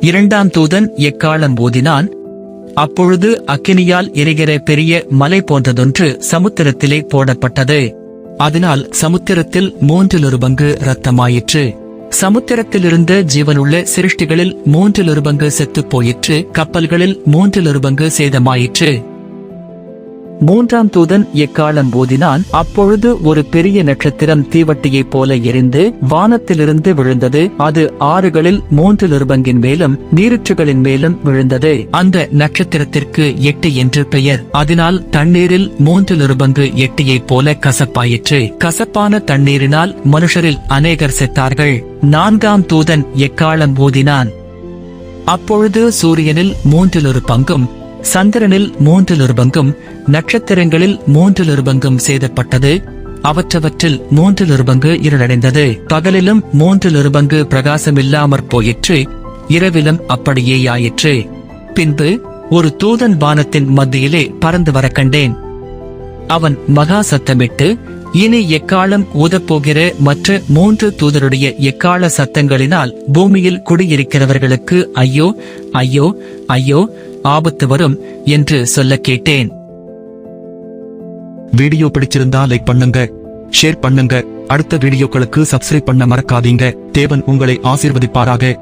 இரண்டாம் தூதன் எக்காலம் ஊதினான் அப்பொழுது அக்கினியால் எரிகிற பெரிய மலை போன்றதொன்று சமுத்திரத்திலே போடப்பட்டது. அதனால் சமுத்திரத்தில் மூன்றில் ஒரு பங்கு ரத்தமாயிற்று சமுத்திரத்திலிருந்த ஜீவனுள்ள சிருஷ்டிகளில் மூன்றில் ஒரு பங்கு செத்துப் போயிற்று. கப்பல்களில் மூன்றில் ஒரு பங்கு சேதமாயிற்று. மூன்றாம் தூதன் எக்காலம் போதினான் அப்பொழுது ஒரு பெரிய நட்சத்திரம் தீவட்டியைப் போல எரிந்து வானத்திலிருந்து விழுந்தது. அது ஆறுகளில் மூன்று நிருபங்கின் மேலும் நீருற்றுகளின் மேலும் விழுந்தது. அந்த நட்சத்திரத்திற்கு எட்டு என்று பெயர். அதனால் தண்ணீரில் மூன்று நிருபங்கு எட்டியைப் போல கசப்பாயிற்று. கசப்பான தண்ணீரினால் மனுஷரில் அநேகர் செத்தார்கள். நான்காம் தூதன் எக்காலம் ஊதினான் அப்பொழுது சூரியனில் மூன்றில் ஒரு பங்கும் சந்திரனில் மூன்றில் ஒரு பங்கும் நட்சத்திரங்களில் மூன்றில் ஒரு பங்கும் சேதப்பட்டது அவற்றவற்றில் மூன்றில் ஒரு பங்கு இருளடைந்தது. பகலிலும் மூன்றில் ஒரு பங்கு பிரகாசமில்லாமற் போயிற்று இரவிலும் அப்படியே ஆயிற்று பின்பு ஒரு தூதன் வானத்தின் மத்தியிலே பறந்து வர கண்டேன். அவன் மகா சத்தமிட்டு இனி எக்காலம் ஊதப்போகிற மற்ற மூன்று தூதருடைய எக்கால சத்தங்களினால் பூமியில் குடியிருக்கிறவர்களுக்கு ஐயோ ஐயோ ஐயோ ஆபத்து வரும் என்று சொல்ல கேட்டேன். வீடியோ பிடிச்சிருந்தா லைக் பண்ணுங்க ஷேர் பண்ணுங்க அடுத்த வீடியோக்களுக்கு சப்ஸ்கிரைப் பண்ண மறக்காதீங்க. தேவன் உங்களை ஆசீர்வதிப்பாராக.